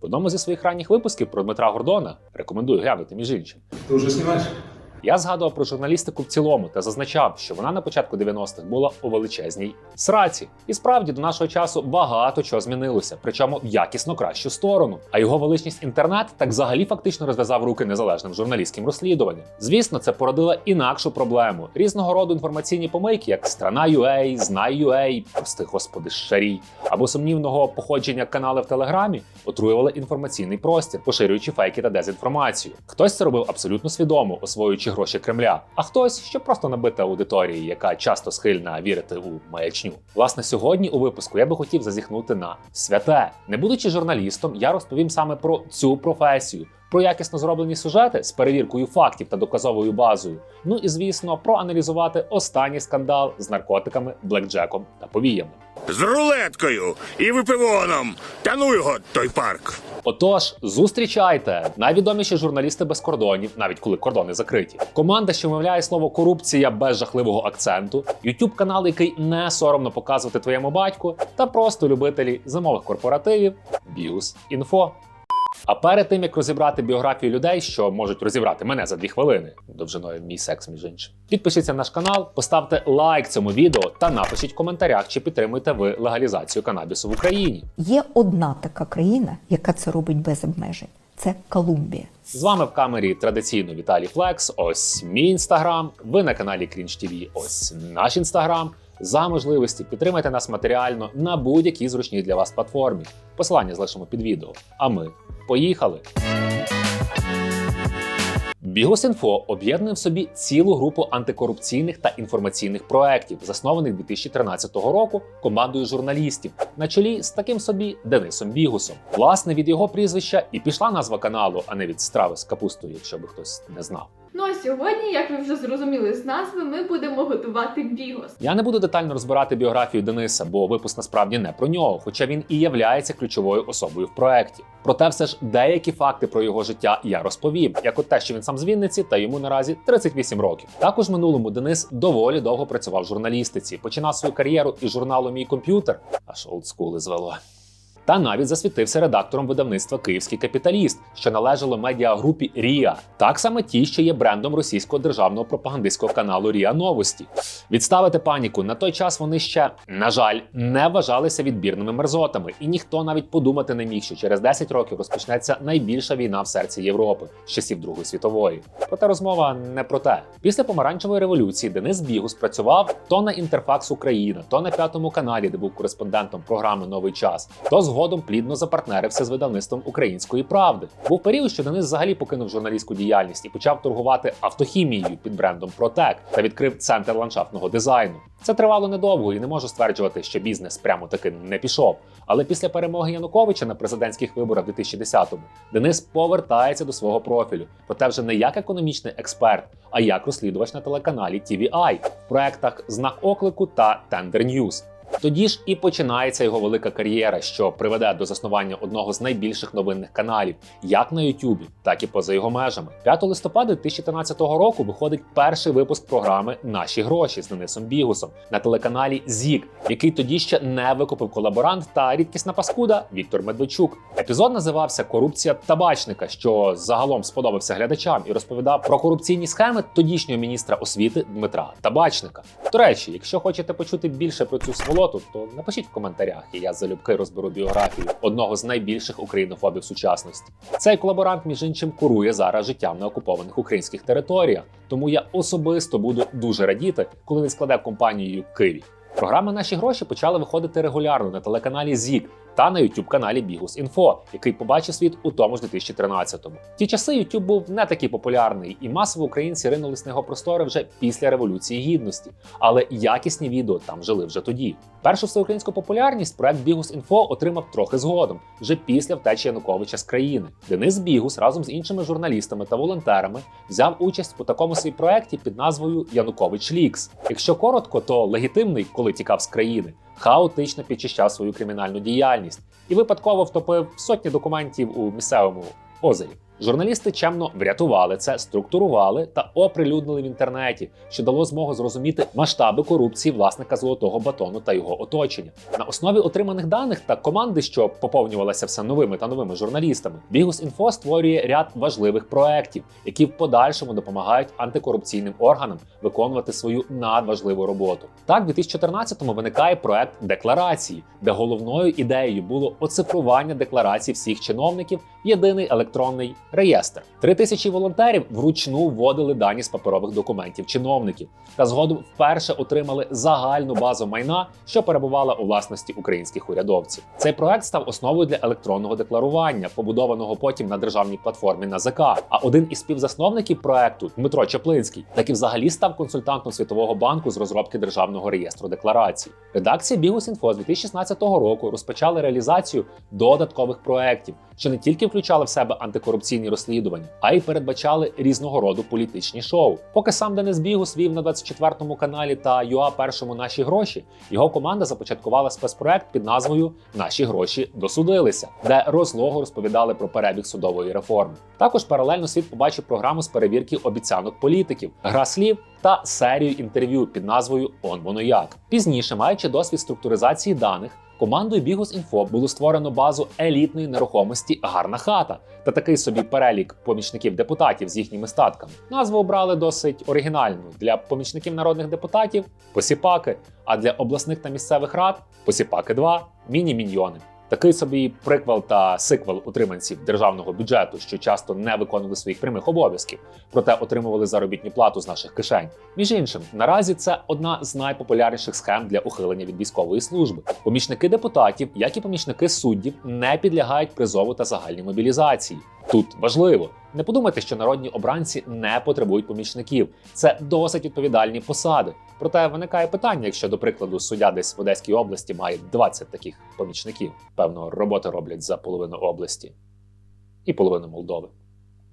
В одному зі своїх ранніх випусків про Дмитра Гордона рекомендую глянути між іншим. Ти вже снимаешь? Я згадував про журналістику в цілому та зазначав, що вона на початку 90-х була у величезній сраці. І справді до нашого часу багато чого змінилося, причому в якісно кращу сторону. А його величність інтернет так взагалі фактично розв'язав руки незалежним журналістським розслідуванням. Звісно, це породило інакшу проблему: різного роду інформаційні помийки, як страна.ua, знай.ua, прости господи, шарій, або сумнівного походження канали в Телеграмі отруювали інформаційний простір, поширюючи фейки та дезінформацію. Хтось це робив абсолютно свідомо, освоюючи гроші Кремля, а хтось щоб просто набити аудиторії, яка часто схильна вірити у маячню. Власне, сьогодні у випуску я би хотів зазіхнути на святе. Не будучи журналістом, я розповім саме про цю професію. Про якісно зроблені сюжети з перевіркою фактів та доказовою базою. Ну і звісно, проаналізувати останній скандал з наркотиками, блекджеком та повіями. з рулеткою і випивоном. Та ну його той парк. Отож, зустрічайте найвідоміші журналісти без кордонів, навіть коли кордони закриті. Команда, що вимовляє слово корупція без жахливого акценту, youtube канал, який не соромно показувати твоєму батьку, та просто любителі зимових корпоративів Біус Інфо. А перед тим як розібрати біографію людей, що можуть розібрати мене за дві хвилини, довжиною мій секс між іншим. Підпишіться на наш канал, поставте лайк цьому відео та напишіть в коментарях, чи підтримуєте ви легалізацію канабісу в Україні. Є одна така країна, яка це робить без обмежень. Це Колумбія. З вами в камері традиційно Віталій Флекс. Ось мій інстаграм. Ви на каналі Cringe TV. Ось наш інстаграм. За можливості підтримайте нас матеріально на будь-якій зручній для вас платформі. Посилання залишимо під відео. А ми поїхали. Бігус.Інфо об'єднує в собі цілу групу антикорупційних та інформаційних проєктів, заснованих 2013 року командою журналістів на чолі з таким собі Денисом Бігусом. Власне, від його прізвища і пішла назва каналу, а не від страви з капустою, якщо би хтось не знав. Ну а сьогодні, як ви вже зрозуміли з назви, ми будемо готувати бігос. Я не буду детально розбирати біографію Дениса, бо випуск насправді не про нього, хоча він і являється ключовою особою в проєкті. Проте все ж деякі факти про його життя я розповім, як от те, що він сам з Вінниці, та йому наразі 38 років. Також минулому Денис доволі довго працював в журналістиці, починав свою кар'єру із журналу Мій комп'ютер, аж олдскули звело. Та навіть засвітився редактором видавництва Київський капіталіст, що належало медіагрупі Ріа, так само ті, що є брендом російського державного пропагандистського каналу Ріа Новості. Відставити паніку на той час вони ще, на жаль, не вважалися відбірними мерзотами, і ніхто навіть подумати не міг, що через 10 років розпочнеться найбільша війна в серці Європи з часів Другої світової. Проте розмова не про те. Після помаранчевої революції Денис Бігус працював то на Інтерфакс Україна, то на п'ятому каналі, де був кореспондентом програми Новий час, то згодом плідно запартнерився з видавництвом Української правди. Був період, що Денис взагалі покинув журналістську діяльність і почав торгувати автохімією під брендом Протек та відкрив центр ландшафтного дизайну. Це тривало недовго і не можу стверджувати, що бізнес прямо таки не пішов. Але після перемоги Януковича на президентських виборах в 2010-му Денис повертається до свого профілю, проте вже не як економічний експерт, а як розслідувач на телеканалі TVI в проектах Знак оклику та Tender News. Тоді ж і починається його велика кар'єра, що приведе до заснування одного з найбільших новинних каналів, як на Ютубі, так і поза його межами. 5 листопада 2013 року виходить перший випуск програми Наші гроші з Денисом Бігусом на телеканалі ЗІК, який тоді ще не викупив колаборант та рідкісна паскуда Віктор Медведчук. Епізод називався Корупція табачника, що загалом сподобався глядачам і розповідав про корупційні схеми тодішнього міністра освіти Дмитра Табачника. До речі, якщо хочете почути більше про цю сволоту, то напишіть в коментарях, і я залюбки розберу біографію одного з найбільших українофобів сучасності. Цей колаборант, між іншим, курує зараз життям на окупованих українських територіях. Тому я особисто буду дуже радіти, коли він складе компанію Київ. Програми наші гроші почали виходити регулярно на телеканалі ЗІК та на youtube каналі Бігус Інфо, який побачив світ у тому ж 2013-му. В ті часи YouTube був не такий популярний, і масово українці ринулись на його простори вже після революції гідності. Але якісні відео там жили вже тоді. Першу всеукраїнську популярність проект Бігус Інфо отримав трохи згодом, вже після втечі Януковича з країни. Денис Бігус разом з іншими журналістами та волонтерами взяв участь у такому свій проекті під назвою Янукович Лікс. Якщо коротко, то легітимний, коли тікав з країни, хаотично підчищав свою кримінальну діяльність і випадково втопив сотні документів у місцевому озері. Журналісти чемно врятували це, структурували та оприлюднили в інтернеті, що дало змогу зрозуміти масштаби корупції власника золотого батону та його оточення. На основі отриманих даних та команди, що поповнювалася все новими та новими журналістами, Бігус.Інфо створює ряд важливих проєктів, які в подальшому допомагають антикорупційним органам виконувати свою надважливу роботу. Так, в 2014-му виникає проект декларації, де головною ідеєю було оцифрування декларацій всіх чиновників єдиний електронний реєстр. Три тисячі волонтерів вручну вводили дані з паперових документів чиновників та згодом вперше отримали загальну базу майна, що перебувала у власності українських урядовців. Цей проект став основою для електронного декларування, побудованого потім на державній платформі НАЗК. А один із співзасновників проекту Дмитро Чаплинський так і взагалі став консультантом Світового банку з розробки державного реєстру декларацій. Редакція Бігус.Інфо з 2016 року розпочала реалізацію додаткових проєктів, що не тільки включали в себе антикорупційні розслідування, а й передбачали різного роду політичні шоу. Поки сам Денис Бігус вів на 24 каналі та ЮА першому наші гроші, його команда започаткувала спецпроект під назвою Наші гроші досудилися, де розлого розповідали про перебіг судової реформи. Також паралельно світ побачив програму з перевірки обіцянок політиків, гра слів та серію інтерв'ю під назвою Он воно як. Пізніше, маючи досвід структуризації даних. Командою Бігус.Інфо було створено базу елітної нерухомості Гарна хата та такий собі перелік помічників депутатів з їхніми статками. Назву обрали досить оригінальну для помічників народних депутатів посіпаки, а для обласних та місцевих рад посіпаки 2 міні-міньйони. Такий собі приквел та сиквел утриманців державного бюджету, що часто не виконували своїх прямих обов'язків, проте отримували заробітну плату з наших кишень. Між іншим, наразі це одна з найпопулярніших схем для ухилення від військової служби. Помічники депутатів, як і помічники суддів, не підлягають призову та загальній мобілізації. Тут важливо не подумайте, що народні обранці не потребують помічників. Це досить відповідальні посади. Проте виникає питання, якщо, до прикладу, суддя десь в Одеській області має 20 таких помічників. Певно, роботи роблять за половину області і половину Молдови.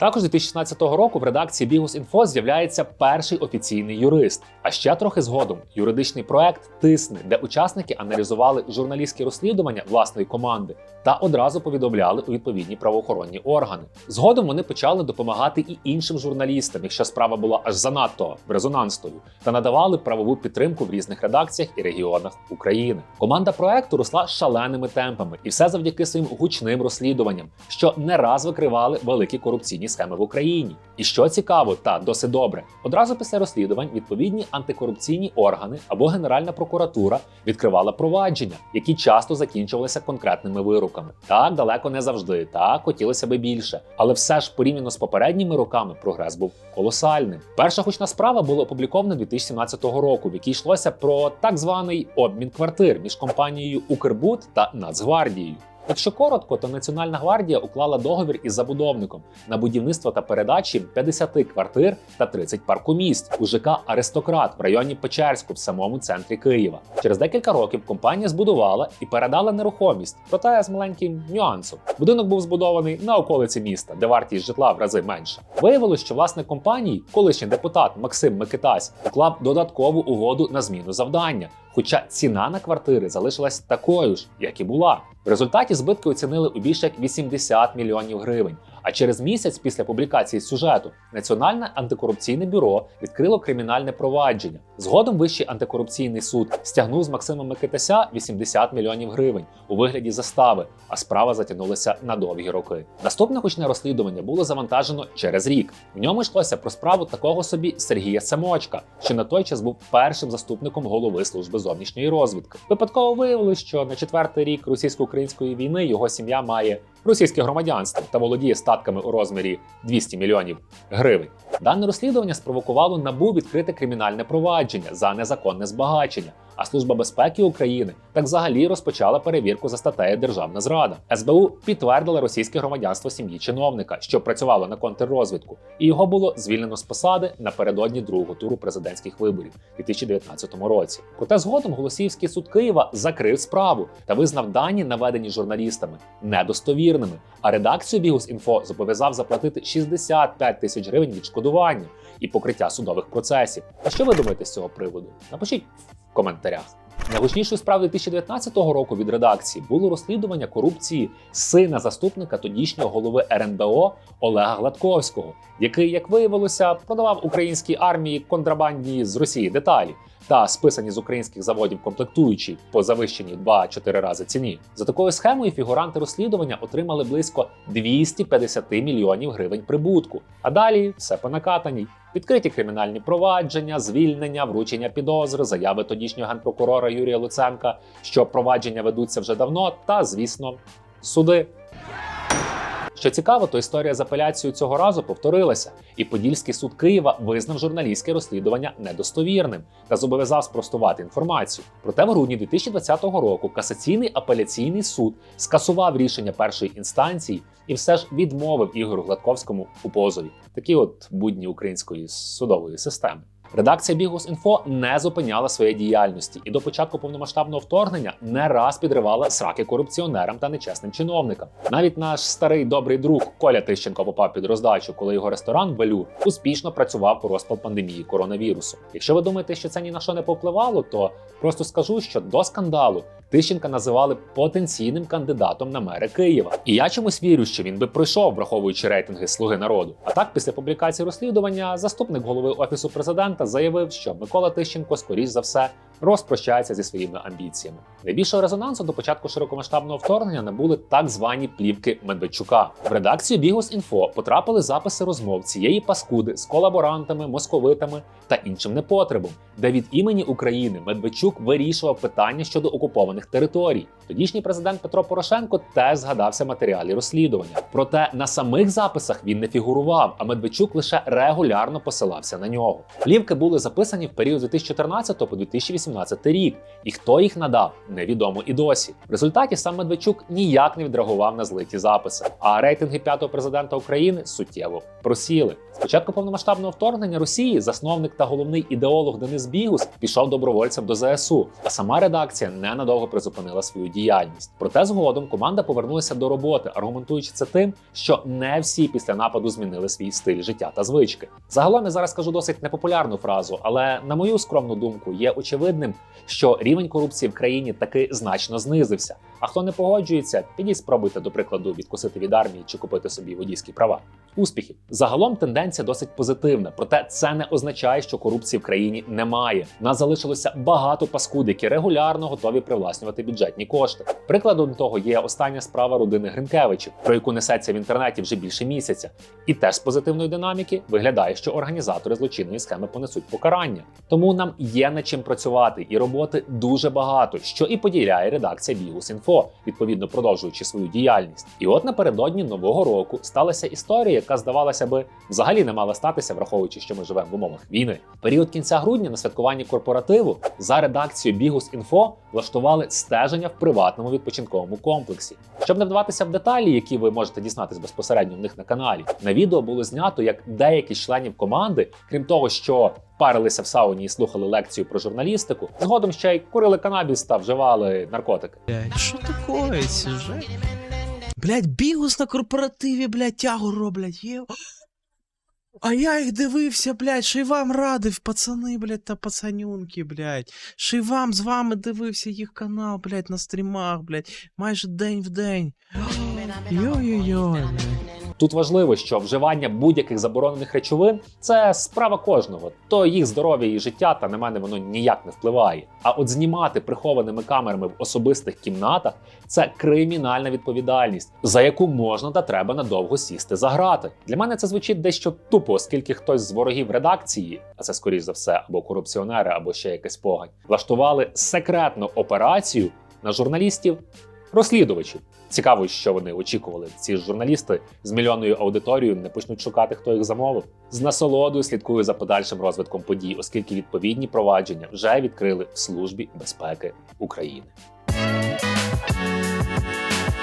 Також 2016 року в редакції Бігус.Інфо з'являється перший офіційний юрист. А ще трохи згодом юридичний проект Тисни, де учасники аналізували журналістські розслідування власної команди та одразу повідомляли у відповідні правоохоронні органи. Згодом вони почали допомагати і іншим журналістам, якщо справа була аж занадто резонансною, та надавали правову підтримку в різних редакціях і регіонах України. Команда проекту росла шаленими темпами, і все завдяки своїм гучним розслідуванням, що не раз викривали великі корупційні схеми в Україні. І що цікаво та досить добре, одразу після розслідувань відповідні антикорупційні органи або Генеральна прокуратура відкривала провадження, які часто закінчувалися конкретними вироками. Так далеко не завжди, так хотілося би більше, але все ж порівняно з попередніми роками прогрес був колосальним. Перша гучна справа була опублікована 2017 року, в якій йшлося про так званий обмін квартир між компанією Укрбуд та Нацгвардією. Якщо коротко, то Національна гвардія уклала договір із забудовником на будівництво та передачі 50 квартир та 30 паркомісць у ЖК Аристократ в районі Печерську в самому центрі Києва. Через декілька років компанія збудувала і передала нерухомість, проте з маленьким нюансом. Будинок був збудований на околиці міста, де вартість житла в рази менша. Виявилось, що власник компанії, колишній депутат Максим Микитась, уклав додаткову угоду на зміну завдання. Хоча ціна на квартири залишилась такою ж, як і була. В результаті збитки оцінили у більше як 80 мільйонів гривень. А через місяць після публікації сюжету Національне антикорупційне бюро відкрило кримінальне провадження. Згодом Вищий антикорупційний суд стягнув з Максима Микитася 80 мільйонів гривень у вигляді застави, а справа затягнулася на довгі роки. Наступне гучне розслідування було завантажено через рік. В ньому йшлося про справу такого собі Сергія Самочка, що на той час був першим заступником голови служби зовнішньої розвідки. Випадково виявилось, що на четвертий рік російсько-української війни його сім'я має російське громадянство та володіє статками у розмірі 200 мільйонів гривень. Дане розслідування спровокувало набу відкрите кримінальне провадження за незаконне збагачення. А Служба безпеки України так взагалі розпочала перевірку за статтею Державна зрада. СБУ підтвердила російське громадянство сім'ї чиновника, що працювало на контррозвідку, і його було звільнено з посади напередодні другого туру президентських виборів у 2019 році. Проте згодом Голосіївський суд Києва закрив справу та визнав дані, наведені журналістами, недостовірними. А редакцію Бігус.Інфо зобов'язав заплатити 65 тисяч гривень відшкодування і покриття судових процесів. А що ви думаєте з цього приводу? Напишіть в коментарях. Найгучнішою справою 2019 року від редакції було розслідування корупції сина заступника тодішнього голови РНБО Олега Гладковського, який, як виявилося, продавав українській армії контрабандні з Росії деталі та списані з українських заводів комплектуючі по завищеній 2-4 рази ціні. За такою схемою фігуранти розслідування отримали близько 250 мільйонів гривень прибутку. А далі все по накатаній. Відкриті кримінальні провадження, звільнення, вручення підозри, заяви тодішнього генпрокурора Юрія Луценка, що провадження ведуться вже давно, та, звісно, суди. Що цікаво, то історія з апеляцією цього разу повторилася, і Подільський суд Києва визнав журналістське розслідування недостовірним та зобов'язав спростувати інформацію. Проте в грудні 2020 року касаційний апеляційний суд скасував рішення першої інстанції і все ж відмовив Ігорю Гладковському у позові. Такі от будні української судової системи. Редакція Бігус.Інфо не зупиняла своєї діяльності і до початку повномасштабного вторгнення не раз підривала сраки корупціонерам та нечесним чиновникам. Навіть наш старий добрий друг Коля Тищенко попав під роздачу, коли його ресторан Велюр успішно працював у розпал пандемії коронавірусу. Якщо ви думаєте, що це ні на що не повпливало, то просто скажу, що до скандалу Тищенка називали потенційним кандидатом на мери Києва. І я чомусь вірю, що він би пройшов, враховуючи рейтинги Слуги народу. А так, після публікації розслідування, заступник голови офісу президента заявив, що Микола Тищенко, скоріш за все, розпрощається зі своїми амбіціями. Найбільшого резонансу до початку широкомасштабного вторгнення набули так звані плівки Медведчука. В редакцію Бігус.Інфо потрапили записи розмов цієї паскуди з колаборантами, московитами та іншим непотребом, де від імені України Медведчук вирішував питання щодо окупованих територій. Тодішній президент Петро Порошенко теж згадався матеріалі розслідування. Проте на самих записах він не фігурував, а Медведчук лише регулярно посилався на нього. Плівки були записані в період з 2014 по 2018 рік, і хто їх надав, невідомо і досі. В результаті сам Медведчук ніяк не відреагував на злиті записи. А рейтинги п'ятого президента України суттєво просіли. Спочатку повномасштабного вторгнення Росії засновник та головний ідеолог Денис Бігус пішов добровольцем до ЗСУ, а сама редакція ненадовго призупинила свою діяльність. Проте згодом команда повернулася до роботи, аргументуючи це тим, що не всі після нападу змінили свій стиль життя та звички. Загалом я зараз кажу досить непопулярну фразу, але на мою скромну думку є очевидним, що рівень корупції в країні таки значно знизився. А хто не погоджується, підіть спробуйте, до прикладу, відкусити від армії чи купити собі водійські права. Успіхів загалом тенденція досить позитивна, проте це не означає, що корупції в країні немає. Нас залишилося багато паскуд, які регулярно готові привласнювати бюджетні кошти. Прикладом того є остання справа родини Гринкевичів, про яку несеться в інтернеті вже більше місяця. І теж з позитивної динаміки виглядає, що організатори злочинної схеми понесуть покарання. Тому нам є над чим працювати, і роботи дуже багато, що і поділяє редакція Бігус.Інфо, відповідно продовжуючи свою діяльність. І от напередодні нового року сталася історія, яка здавалося би взагалі не мала статися, враховуючи, що ми живемо в умовах війни. В період кінця грудня на святкуванні корпоративу за редакцією Бігус.Інфо влаштували стеження в приватному відпочинковому комплексі. Щоб не вдаватися в деталі, які ви можете дізнатись безпосередньо в них на каналі, на відео було знято, як деякі членів команди, крім того, що парилися в сауні і слухали лекцію про журналістику, згодом ще й курили канабіс та вживали наркотики. Блядь, що такое сюжет? Блядь, бігус на корпоративі, блядь, тягу роблять, є. А я їх дивився, блядь, ще й вам радив, пацани, блядь, та пацанюнки, блядь. Ще й вам з вами дивився їх канал, блядь, на стрімах, блядь, майже день в день. Йой-йой-йой, блядь. Тут важливо, що вживання будь-яких заборонених речовин це справа кожного, то їх здоров'я і життя, та на мене воно ніяк не впливає. А от знімати прихованими камерами в особистих кімнатах це кримінальна відповідальність, за яку можна та треба надовго сісти за грати. Для мене це звучить дещо тупо, оскільки хтось з ворогів редакції, а це скоріш за все або корупціонери, або ще якась погань, влаштували секретну операцію на журналістів розслідувачів. Цікаво, що вони очікували. Ці журналісти з мільйонною аудиторією не почнуть шукати, хто їх замовив. З насолодою слідкую за подальшим розвитком подій, оскільки відповідні провадження вже відкрили в службі безпеки України.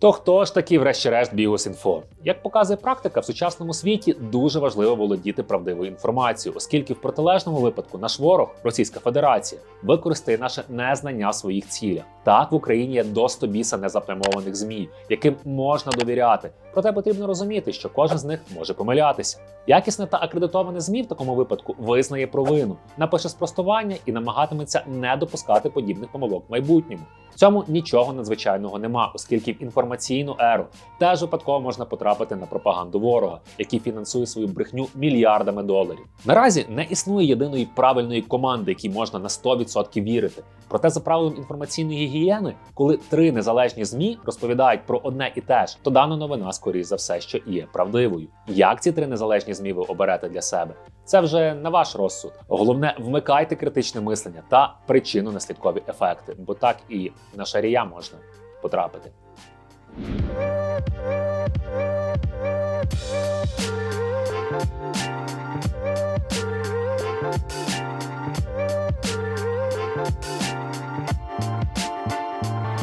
То хто ж такий, врешті-решт, Бігус.Інфо? Як показує практика, в сучасному світі дуже важливо володіти правдивою інформацією, оскільки в протилежному випадку наш ворог, Російська Федерація, використає наше незнання своїх цілях. Так в Україні є до 100 біса незапрямованих змі, яким можна довіряти. Проте потрібно розуміти, що кожен з них може помилятися. Якісне та акредитоване ЗМІ в такому випадку визнає провину, напише спростування і намагатиметься не допускати подібних помилок в майбутньому. В цьому нічого надзвичайного нема, оскільки в інформаційну еру теж випадково можна потрапити на пропаганду ворога, який фінансує свою брехню мільярдами доларів. Наразі не існує єдиної правильної команди, якій можна на 100% вірити. Проте за правилом інформаційної гігієни, коли три незалежні змі розповідають про одне і те ж, то дана новина, скоріш за все, що і є правдивою. Як ці три незалежні змі ви оберете для себе? Це вже на ваш розсуд. Головне, вмикайте критичне мислення та причину наслідкові ефекти, бо так і на шарія можна потрапити.